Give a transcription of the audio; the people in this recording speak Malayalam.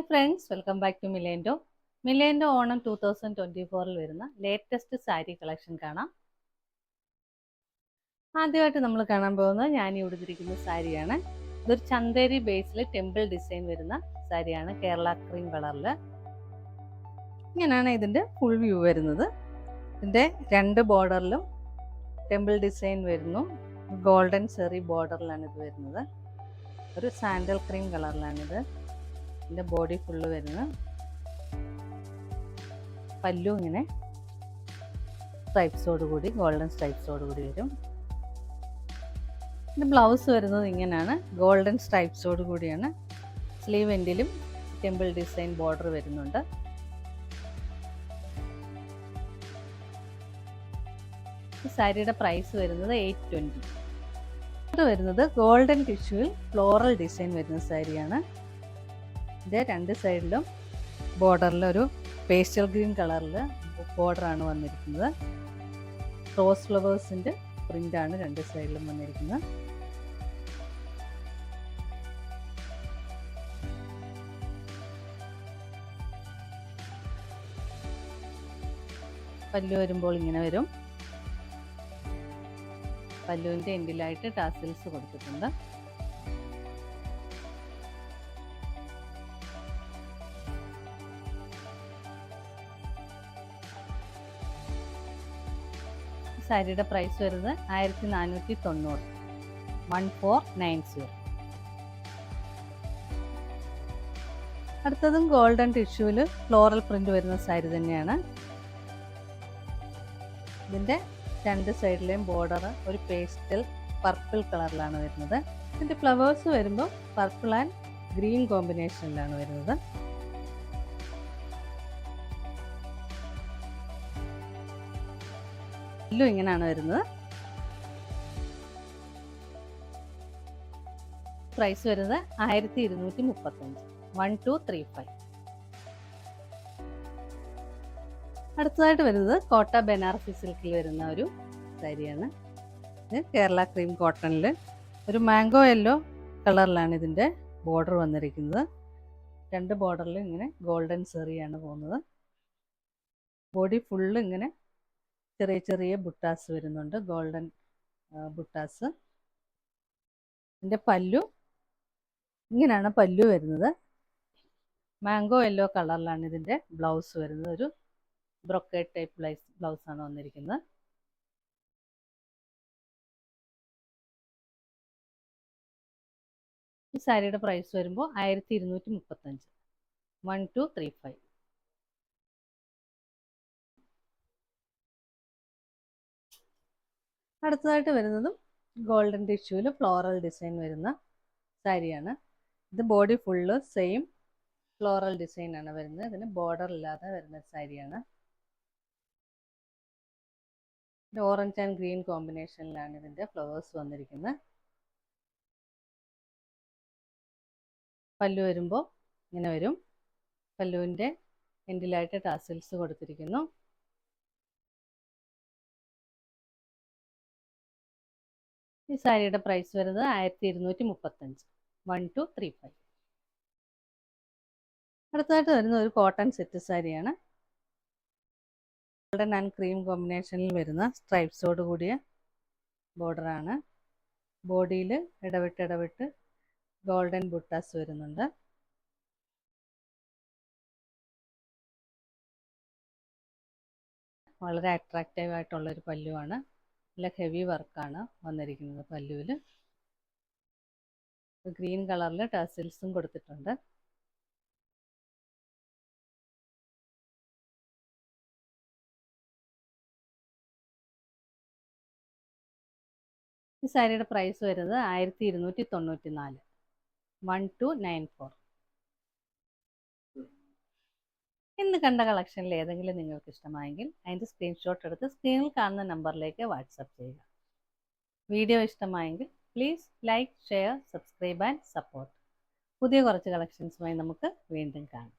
Hi friends welcome back to മിലേൻഡോ മിലേൻഡോ ഓണം ടൂ തൗസൻഡ് ട്വന്റി ഫോറിൽ വരുന്ന ലേറ്റസ്റ്റ് സാരി കളക്ഷൻ കാണാം. ആദ്യമായിട്ട് നമ്മൾ കാണാൻ പോകുന്നത് ഞാൻ ഈ ഉടുത്തിരിക്കുന്ന സാരിയാണ് ഇതൊരു ചന്തേരി ബേസിൽ ടെമ്പിൾ ഡിസൈൻ വരുന്ന സാരിയാണ് കേരള ക്രീം കളറിൽ ഇങ്ങനെയാണ് ഇതിന്റെ ഫുൾ വ്യൂ വരുന്നത്. ഇതിന്റെ രണ്ട് ബോർഡറിലും ടെമ്പിൾ ഡിസൈൻ വരുന്നു. ഗോൾഡൻ സെറി ബോർഡറിലാണ് ഇത് വരുന്നത്. ഒരു സാൻഡൽ ക്രീം കളറിലാണിത് ഇതിന്റെ ബോഡി ഫുള്ള് വരുന്നത് പല്ലും ഇങ്ങനെ സ്ട്രൈപ്സോട് കൂടി ഗോൾഡൻ സ്ട്രൈപ്സോട് കൂടി വരും. ഇതിന്റെ ബ്ലൗസ് വരുന്നത് ഇങ്ങനെയാണ്. ഗോൾഡൻ സ്ട്രൈപ്സോട് കൂടിയാണ്. സ്ലീവ് എൻഡിലും ടെമ്പിൾ ഡിസൈൻ ബോർഡർ വരുന്നുണ്ട്. ഈ സാരിയുടെ പ്രൈസ് വരുന്നത് എയ്റ്റ് ട്വന്റി ഇത് വരുന്നത് ഗോൾഡൻ ടിഷ്യൂവിൽ ഫ്ലോറൽ ഡിസൈൻ വരുന്ന സാരിയാണ്. ഇത് രണ്ട് സൈഡിലും ബോർഡറിൽ ഒരു പേസ്റ്റൽ ഗ്രീൻ കളറിൽ ബോർഡറാണ് വന്നിരിക്കുന്നത്. റോസ് ഫ്ലവേഴ്സിന്റെ പ്രിന്റാണ് രണ്ട് സൈഡിലും വന്നിരിക്കുന്നത്. പല്ലു വരുമ്പോൾ ഇങ്ങനെ വരും. പല്ലുവിന്റെ എൻഡിലായിട്ട് ടാസിൽസ് കൊടുത്തിട്ടുണ്ട്. സാരിയുടെ പ്രൈസ് വരുന്നത് ആയിരത്തി നാനൂറ്റി തൊണ്ണൂറ് വൺ ഫോർ നയൻ സീറോ അടുത്തതും ഗോൾഡൻ ടിഷ്യൂവിൽ ഫ്ലോറൽ പ്രിന്റ് വരുന്ന സാരി തന്നെയാണ്. ഇതിന്റെ രണ്ട് സൈഡിലെയും ബോർഡർ ഒരു പേസ്റ്റൽ പർപ്പിൾ കളറിലാണ് വരുന്നത്. ഇതിന്റെ ഫ്ലവേഴ്സ് വരുമ്പോൾ പർപ്പിൾ ആൻഡ് ഗ്രീൻ കോമ്പിനേഷനിലാണ് വരുന്നത്. എല്ലാം ഇങ്ങനെയാണ് വരുന്നത്. പ്രൈസ് വരുന്നത് ആയിരത്തി ഇരുന്നൂറ്റി മുപ്പത്തഞ്ച് വൺ ടു ത്രീ ഫൈവ് അടുത്തതായിട്ട് വരുന്നത് കോട്ട ബനാറസി സിൽക്കിൽ വരുന്ന ഒരു സാരിയാണ്. ഇത് കേരള ക്രീം കോട്ടണിൽ ഒരു മാംഗോ യെല്ലോ കളറിലാണ് ഇതിന്റെ ബോർഡർ വന്നിരിക്കുന്നത്. രണ്ട് ബോർഡറിൽ ഇങ്ങനെ ഗോൾഡൻ സെറിയാണ് പോകുന്നത്. ബോഡി ഫുള്ള് ഇങ്ങനെ ചെറിയ ചെറിയ ബുട്ടാസ് വരുന്നുണ്ട്. ഗോൾഡൻ ബുട്ടാസ്. ഇതിന്റെ പല്ലു ഇങ്ങനെയാണ് പല്ലു വരുന്നത്. മാംഗോ യെല്ലോ കളറിലാണ് ഇതിന്റെ ബ്ലൗസ് വരുന്നത്. ഒരു ബ്രൊക്കേറ്റ് ടൈപ്പ് ബ്ലൈസ് ബ്ലൗസാണ് വന്നിരിക്കുന്നത്. ഈ സാരിയുടെ പ്രൈസ് വരുമ്പോൾ ആയിരത്തി ഇരുന്നൂറ്റി മുപ്പത്തഞ്ച്. One two three five. അടുത്തതായിട്ട് വരുന്നതും ഗോൾഡൻ ടിഷ്യൂവിൽ ഫ്ലോറൽ ഡിസൈൻ വരുന്ന സാരിയാണ്. ഇത് body full same floral design ആണ് വരുന്നത്. ഇതിന് ബോർഡർ ഇല്ലാതെ വരുന്ന സാരിയാണ്. ഓറഞ്ച് ആൻഡ് ഗ്രീൻ കോമ്പിനേഷനിലാണ് ഇതിന്റെ ഫ്ലവേഴ്സ് വന്നിരിക്കുന്നത്. പല്ലു വരുമ്പോൾ ഇങ്ങനെ വരും. പല്ലുവിന്റെ എൻഡിലായിട്ട് ടാസിൽസ് കൊടുത്തിരിക്കുന്നു. ഈ സാരിയുടെ പ്രൈസ് വരുന്നത് ആയിരത്തി ഇരുന്നൂറ്റി മുപ്പത്തഞ്ച് വൺ ടു ത്രീ ഫൈവ് അടുത്തതായിട്ട് വരുന്ന ഒരു കോട്ടൺ സെറ്റ് സാരിയാണ്. ഗോൾഡൻ ആൻഡ് ക്രീം കോമ്പിനേഷനിൽ വരുന്ന സ്ട്രൈപ്സോട് കൂടിയ ബോർഡറാണ് ബോഡിയിൽ ഇടവിട്ട് ഇടവിട്ട് ഗോൾഡൻ ബുട്ടാസ് വരുന്നുണ്ട്. വളരെ അട്രാക്റ്റീവ് ആയിട്ടുള്ള ഒരു പല്ലുവാണ്. നല്ല ഹെവി വർക്കാണ് വന്നിരിക്കുന്നത് പല്ലുവിൽ ഗ്രീൻ കളറിൽ ടസിൽസും കൊടുത്തിട്ടുണ്ട്. ഈ സാരിയുടെ പ്രൈസ് വരുന്നത് ആയിരത്തി ഇരുന്നൂറ്റി തൊണ്ണൂറ്റി നാല് വൺ ടു നയൻ ഫോർ ഇന്ന് കണ്ട കളക്ഷനിൽ ഏതെങ്കിലും നിങ്ങൾക്ക് ഇഷ്ടമായെങ്കിൽ അതിന്റെ സ്ക്രീൻഷോട്ട് എടുത്ത് സ്ക്രീനിൽ കാണുന്ന നമ്പറിലേക്ക് വാട്സപ്പ് ചെയ്യുക. വീഡിയോ ഇഷ്ടമായെങ്കിൽ please like share subscribe and support പുതിയ കുറച്ച് കളക്ഷൻസുമായി നമുക്ക് വീണ്ടും കാണാം.